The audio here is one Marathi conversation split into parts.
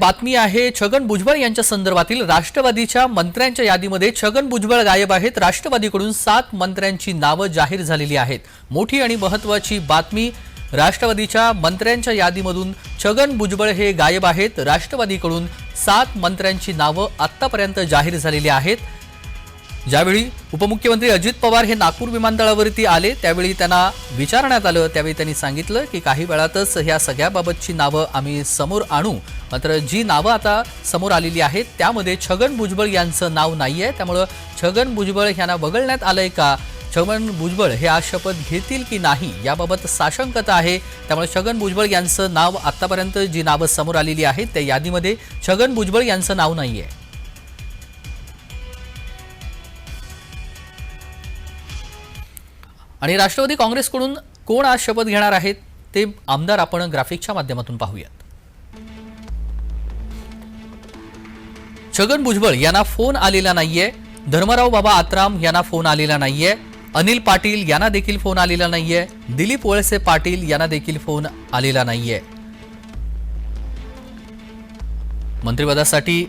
बातमी आहे छगन भुजबळ यांच्या संदर्भातील राष्ट्रवादीच्या मंत्र्यांच्या यादीमध्ये छगन भुजबळ गायब आहेत. राष्ट्रवादीकडून सात मंत्र्यांची नावं जाहीर झालेली आहेत. मोठी आणि महत्वाची बातमी राष्ट्रवादीच्या मंत्र्यांच्या यादीमधून छगन भुजबळ हे गायब आहेत. राष्ट्रवादीकडून सात मंत्र्यांची नावं आत्तापर्यंत जाहीर झालेली आहेत. ज्यावेळी उपमुख्यमंत्री अजित पवार हे नागपूर विमानतळावरती आले त्यावेळी त्यांना विचारण्यात आलं. त्यावेळी त्यांनी सांगितलं की काही वेळातच ह्या सगळ्याबाबतची नावं आम्ही समोर आणू. मात्र जी नावं आता समोर आलेली आहेत त्यामध्ये छगन भुजबळ यांचं नाव नाही आहे त्यामुळं छगन भुजबळ यांना वगळण्यात आलंय का? छगन भुजबळ हे आज शपथ घेतील की नाही? याबाबत साशंकता आहे. त्यामुळे छगन भुजबळ यांचं नाव आतापर्यंत जी नावं समोर आलेली आहेत त्या यादीमध्ये छगन भुजबळ यांचं नाव नाही आहे आणि राष्ट्रवादी काँग्रेसकडून कोण आज शपथ घेणार आहेत ते आमदार आपण ग्राफिकच्या माध्यमातून पाहूयात. छगन भुजबळ यांना फोन आलेला नाहीये. धर्मराव बाबा आत्राम यांना फोन आलेला नाहीये. अनिल पाटील यांना देखील फोन आलेला नाहीये. दिलीप वळसे पाटील यांना देखील फोन आलेला नाहीये. मंत्रिपदासाठी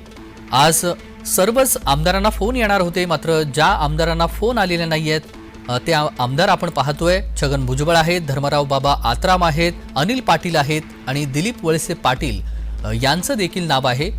आज सर्वच आमदारांना फोन येणार होते मात्र ज्या आमदारांना फोन आलेले नाही आहेत ते आमदार आपण पाहतोय. छगन भुजबळ आहेत धर्मराव बाबा आत्राम आहेत अनिल पाटील आहेत आणि दिलीप वळसे पाटील. यांचं देखील नाव आहे.